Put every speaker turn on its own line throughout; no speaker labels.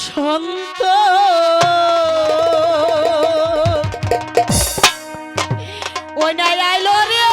সন্ত নাই আইলো রে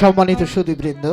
সম্মানিত সুদীবৃন্দ